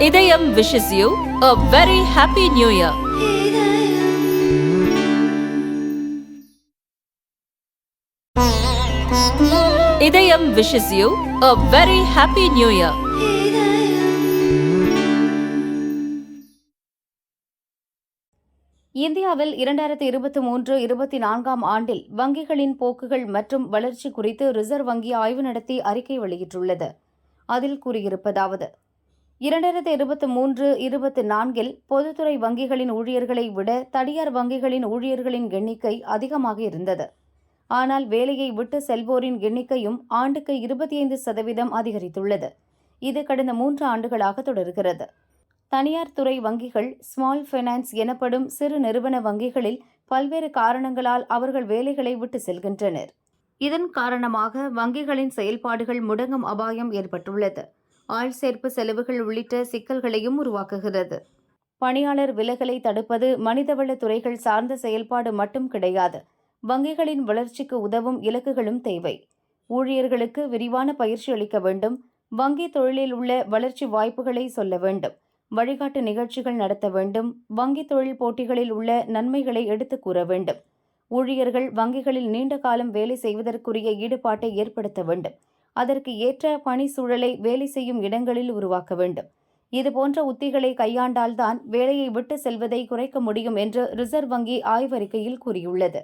Idhayam wishes you a very happy new year. Idhayam இந்தியாவில் இரண்டாயிரத்தி இருபத்தி மூன்று இருபத்தி நான்காம் ஆண்டில் வங்கிகளின் போக்குகள் மற்றும் வளர்ச்சி குறித்து ரிசர்வ் வங்கி ஆய்வு நடத்தி அறிக்கை வெளியிட்டுள்ளது அதில் கூறியிருப்பதாவது இரண்டாயிரத்தி இருபத்தி மூன்று இருபத்தி நான்கில் பொதுத்துறை வங்கிகளின் ஊழியர்களை விட தனியார் வங்கிகளின் ஊழியர்களின் எண்ணிக்கை அதிகமாக இருந்தது. ஆனால் வேலையை விட்டு செல்வோரின் எண்ணிக்கையும் ஆண்டுக்கு இருபத்தி ஐந்து சதவீதம் அதிகரித்துள்ளது. இது கடந்த மூன்று ஆண்டுகளாக தொடர்கிறது. தனியார் துறை வங்கிகள் ஸ்மால் ஃபைனான்ஸ் எனப்படும் சிறு நிறுவன வங்கிகளில் பல்வேறு காரணங்களால் அவர்கள் வேலைகளை விட்டு செல்கின்றனர். இதன் காரணமாக வங்கிகளின் செயல்பாடுகள் முடங்கும் அபாயம் ஏற்பட்டுள்ளது. ஆள் சேர்ப்பு செலவுகள் உள்ளிட்ட சிக்கல்களையும் உருவாக்குகிறது. பணியாளர் விலகலை தடுப்பது மனிதவள துறைகள் சார்ந்த செயல்பாடு மட்டும் கிடையாது. வங்கிகளின் வளர்ச்சிக்கு உதவும் இலக்குகளும் தேவை. ஊழியர்களுக்கு விரிவான பயிற்சி அளிக்க வேண்டும். வங்கி தொழிலில் உள்ள வளர்ச்சி வாய்ப்புகளை சொல்ல வேண்டும். வழிகாட்டு நிகழ்ச்சிகள் நடத்த வேண்டும். வங்கி தொழில் போட்டிகளில் உள்ள நன்மைகளை எடுத்துக் கூற வேண்டும். ஊழியர்கள் வங்கிகளில் நீண்ட காலம் வேலை செய்வதற்குரிய ஈடுபாட்டை ஏற்படுத்த வேண்டும். அதற்கு ஏற்ற பணி சூழலை வேலை செய்யும் இடங்களில் உருவாக்க வேண்டும். இதுபோன்ற உத்திகளை கையாண்டால்தான் வேலையை விட்டு செல்வதை குறைக்க முடியும் என்று ரிசர்வ் வங்கி ஆய்வறிக்கையில் கூறியுள்ளது.